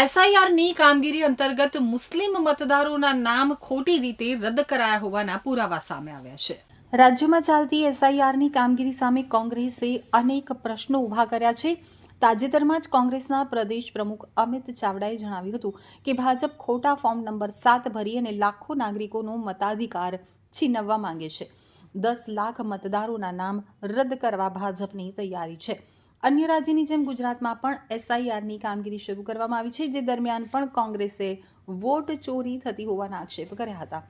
એસઆઈઆરની કામગીરી અંતર્ગત મુસ્લિમ મતદારોના નામ ખોટી રીતે રદ કરાયા હોવાના પુરાવા સામે આવ્યા છે. રાજ્યમાં ચાલતી એસઆઈઆરની કામગીરી સામે કોંગ્રેસે અનેક પ્રશ્નો ઊભા કર્યા છે. તાજેતરમાં જ કોંગ્રેસના પ્રદેશ પ્રમુખ અમિત ચાવડાએ જણાવ્યું હતું કે ભાજપ ખોટા ફોર્મ નંબર સાત ભરી અને લાખો નાગરિકોનો મતાધિકાર છીનવવા માંગે છે. દસ લાખ મતદારોના નામ રદ કરવા ભાજપની તૈયારી છે. અન્ય રાજ્યની જેમ ગુજરાતમાં પણ એસઆઈઆરની કામગીરી શરૂ કરવામાં આવી છે, જે દરમિયાન પણ કોંગ્રેસે વોટ ચોરી થતી હોવાના આક્ષેપ કર્યા હતા.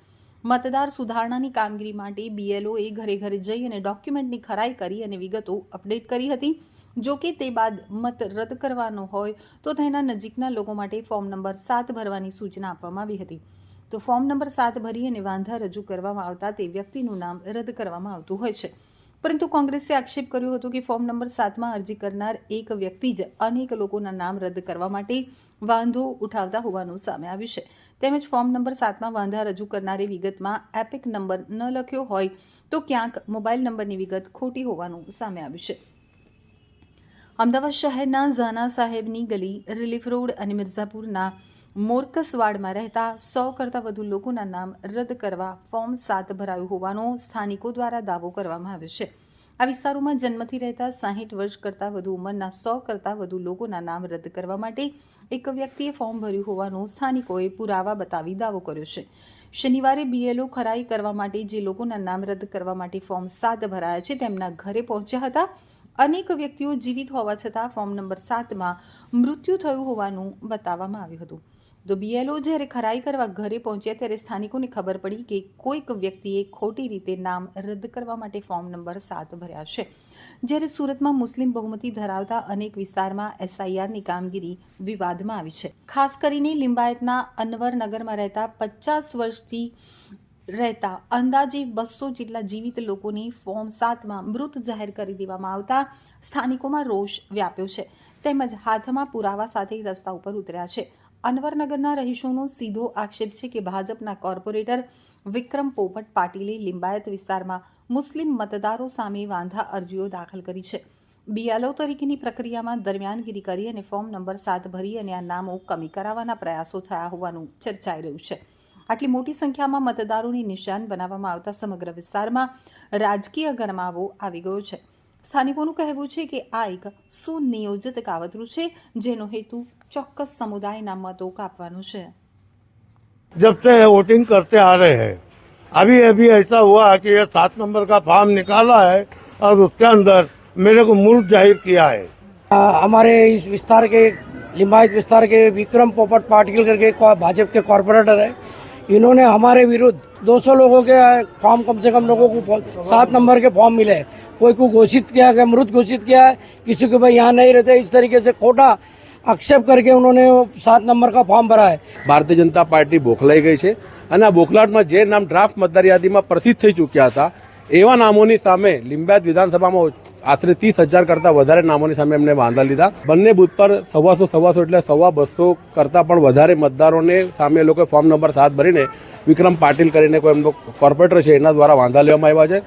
મતદાર સુધારણાની કામગીરી માટે બીએલઓએ ઘરે ઘરે જઈ અને ડોક્યુમેન્ટની ખરાઈ કરી અને વિગતો અપડેટ કરી હતી. જો કે તે બાદ મત રદ કરવાનો હોય તો તેના નજીકના લોકો માટે ફોર્મ નંબર સાત ભરવાની સૂચના આપવામાં આવી હતી. તો ફોર્મ નંબર સાત ભરી અને વાંધા રજૂ કરવામાં આવતા તે વ્યક્તિનું નામ રદ કરવામાં આવતું હોય છે. પરંતુ કોંગ્રેસે આક્ષેપ કર્યો હતો કે ફોર્મ નંબર સાતમાં અરજી કરનાર એક વ્યક્તિ જ અનેક લોકોના નામ રદ કરવા માટે વાંધો ઉઠાવતા હોવાનું સામે આવ્યું છે. તેમજ ફોર્મ નંબર સાતમાં વાંધા રજૂ કરનારી વિગતમાં એપિક નંબર ન લખ્યો હોય તો ક્યાંક મોબાઈલ નંબરની વિગત ખોટી હોવાનું સામે આવ્યું છે. અમદાવાદ શહેરના ઝાના સાહેબની ગલી રિલીફ રોડ અને મિર્ઝાપુરના મોરકસવાડમાં રહેતા સો કરતાં વધુ લોકોના નામ રદ કરવા ફોર્મ સાત ભરાયું હોવાનો સ્થાનિકો દ્વારા દાવો કરવામાં આવ્યો છે. આ વિસ્તારોમાં જન્મથી રહેતા સાહીઠ વર્ષ કરતાં વધુ ઉંમરના સો કરતાં વધુ લોકોના નામ રદ કરવા માટે એક વ્યક્તિએ ફોર્મ ભર્યું હોવાનું સ્થાનિકોએ પુરાવા બતાવી દાવો કર્યો છે. શનિવારે બીએલઓ ખરાઈ કરવા માટે જે લોકોના નામ રદ કરવા માટે ફોર્મ સાત ભરાયા છે તેમના ઘરે પહોંચ્યા હતા. અનેક વ્યક્તિઓ જીવિત હોવા છતાં ફોર્મ નંબર સાતમાં મૃત્યુ થયું હોવાનું બતાવવામાં આવ્યું હતું. તો બીએલઓ જ્યારે ખરાઈ કરવા ઘરે પહોંચ્યા ત્યારે સ્થાનિકોને ખબર પડી કે કોઈક વ્યક્તિએ ખોટી રીતે નામ રદ કરવા માટે ફોર્મ નંબર સાત ભર્યા છે. જ્યારે સુરતમાં મુસ્લિમ બહુમતી ધરાવતા અનેક વિસ્તારમાં એસઆઈઆરની કામગીરી વિવાદમાં આવી છે. ખાસ કરીને લિંબાયતના અનવરનગરમાં રહેતા પચાસ વર્ષથી રહેતા અંદાજે બસો જેટલા જીવિત લોકોની ફોર્મ સાતમાં મૃત જાહેર કરી દેવામાં આવતા સ્થાનિકોમાં રોષ વ્યાપ્યો છે. તેમજ હાથમાં પુરાવા સાથે રસ્તા ઉપર ઉતર્યા છે. અનવરનગરના રહીશોનો સીધો આક્ષેપ છે કે ભાજપના કોર્પોરેટર વિક્રમ પોપટ પાટીલે લિંબાયત વિસ્તારમાં મુસ્લિમ મતદારો સામે વાંધા અરજીઓ દાખલ કરી છે. બીએલઓ તરીકેની પ્રક્રિયામાં દરમિયાનગીરી કરી અને ફોર્મ નંબર સાત ભરી અને આ નામો કમી કરાવવાના પ્રયાસો થયા હોવાનું ચર્ચાઈ રહ્યું છે. આટલી મોટી સંખ્યામાં મતદારોની નિશાન બનાવવામાં આવતા સમગ્ર વિસ્તારમાં રાજકીય ગરમાવો આવી ગયો છે સ્થાનિકોનું કહેવું છે કે આ એક સુનિયોજિત કાવતરું છે જેનો હેતુ ચોક્કસ સમુદાયના મતો કાપવાનો છે जब से वोटिंग करते आ रहे हैं अभी अभी ऐसा हुआ कि ये सात नंबर का फॉर्म निकाला है और उसके अंदर मेरे को मूर्त जाहिर किया है आ, हमारे इस विस्तार के लिंबायत विस्तार के विक्रम पोपट पाटिल करके को- भाजपा के कॉरपोरेटर है इन्होंने हमारे विरुद्ध 200 लोगों के फॉर्म कम से कम लोगों को फॉ- सात नंबर के फॉर्म मिले कोई को घोषित किया गया मृत घोषित किया है किसी को भाई यहाँ नहीं रहते इस तरीके से खोटा आक्षेप करके उन्होंने वो सात नंबर का फॉर्म भरा है ભારતીય જનતા પાર્ટી બોખલાઈ ગઈ છે અને આ બોખલાટમાં જે નામ ડ્રાફ્ટ મતદાર યાદીમાં પ્રસિદ્ધ થઈ ચૂક્યા હતા એવા નામોની સામે લિંબાયત વિધાનસભામાં આશરે ત્રીસ હજાર કરતા વધારે નામોની સામે એમને વાંધા લીધા. બંને બુથ પર સવાસો સવાસો એટલે સવા બસો કરતા પણ વધારે મતદારોને સામે એ લોકોએ ફોર્મ નંબર સાત ભરીને વિક્રમ પાટીલ કરીને કોઈ એમનો કોર્પોરેટર છે એના દ્વારા વાંધા લેવામાં આવ્યા છે.